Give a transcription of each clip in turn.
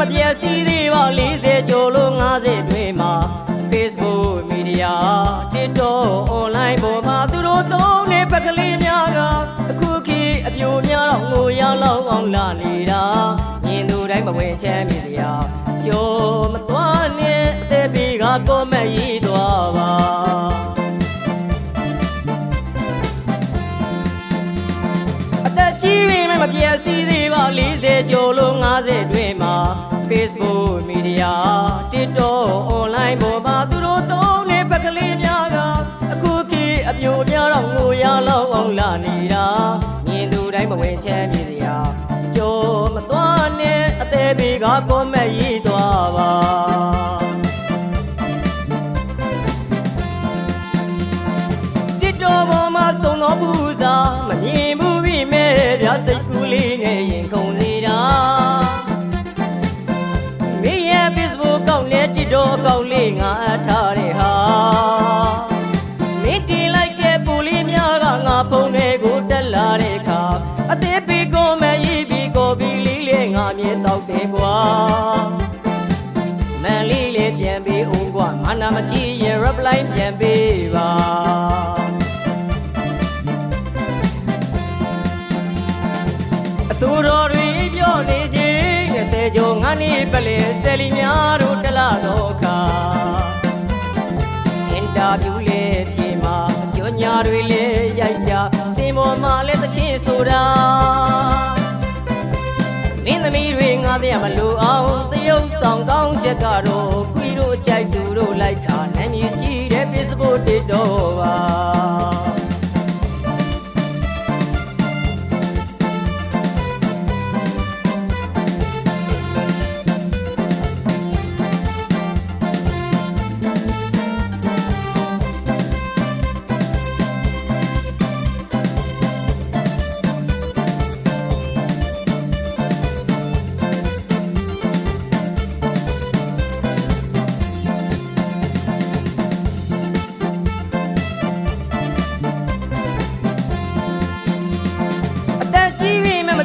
မပြည့်စည်သေးပါ40ကျော်လို့50တွင်မှာ Facebook Media TikTok online ပေါ်မှာသူတို့သုံးနေပက်ကလေးများကအခုခေတ်အပြိုများတော့ငိုရလောက်အောင်လာနေတာမြင်သူတိုင်းမဝင်ချမ်းမြေစရာကျော်မသွားနဲ့အသက်ဘေးကကောမက်ရည်သွားပါအသက်ကြီးပြီမပြည့်စည်သေးပါ40ကျော်လို့50တွင်မှာ Facebook Media TikTok online ပေါ်မှာသူတို့သုံးနေပက်ကလေးများကအခုခေတ်အပြိုများတော့ငိုရလောက်အောင်လာနေတာမြင်သူတိုင်းမဝင်ချမ်းမြေစရာကျော်မသွားနဲ့အသေးဘေးကကောမက်ရည်သွားပါ တစ်တော်ကောက်လေးငါအထားတဲ့ဟာမင်းတင်လိုက်တဲ့ပူလေးများကငါဖုန်းတွေကိုတက်လာတဲ့အခါအသေးပေကိုမရေးပြီးကိုပြီးလေးလေးငါမြင်တော့တယ်ကွာမန်လေးလေးပြန်ပေးဦးကွာမနာမကြည့်ရင် reply ပြန်ပေး ကျော်ငါနေပလဲဆယ်လီများတို့တလားတော့ခါအင်တာဗျူးလေးပြေမှာကြောညာတွေလေးရိုက်ကြစင်ပေါ်မှာလည်းသချင်းဆိုတာမင်းသမီးတွေငါတရားမလို့အောင်သရုပ်ဆောင်ကောင်းချက်ကတော့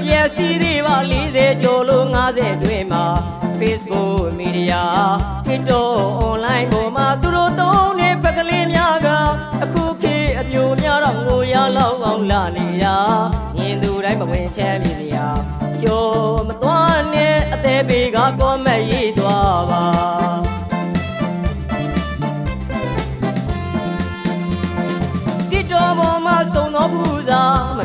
ပြီမမပြည့်စည်သေးပါ40ကျော်လို့50တွင်မှာ Facebook Media TikTok online ပေါ်မှာသူတို့သုံးနေပက်ကလေးများကအခုခေတ်အပြိုများတော့ငိုရလောက်အောင်လာနေတာမြင်သူတိုင်းမဝင်ချမ်းမြေစရာကျော်မသွားနဲ့အသေးပေကကောမက်ရေးသွားပါတစ်တော်ပေါ်မှာသုံးတော်ပူဇာမ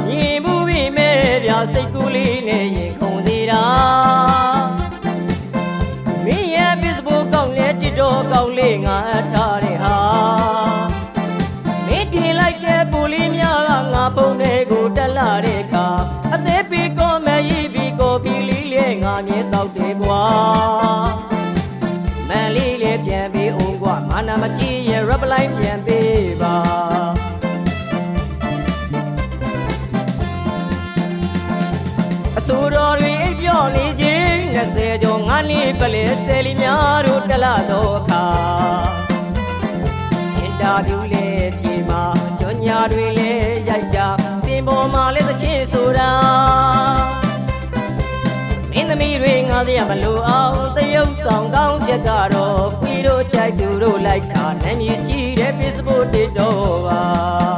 လေးငါ 20ကျော်ငါနေပလဲဆယ်လီများတို့တလာတော့အခါအင်တာဗျူးလေးပြေမှာကြောညာတွေလေးရိုက်ကြစင်ပေါ်မှာလည်းသချင်းဆိုတာမင်းသမီးတွေငါတရားမလို့အောင်သရုပ်ဆောင်ကောင်းချက်ကတော့ခွေတို့ကြိုက်သူတို့လိုက်ခါနာမည်ကြီးတဲ့ Facebook တစ်တော့ပါ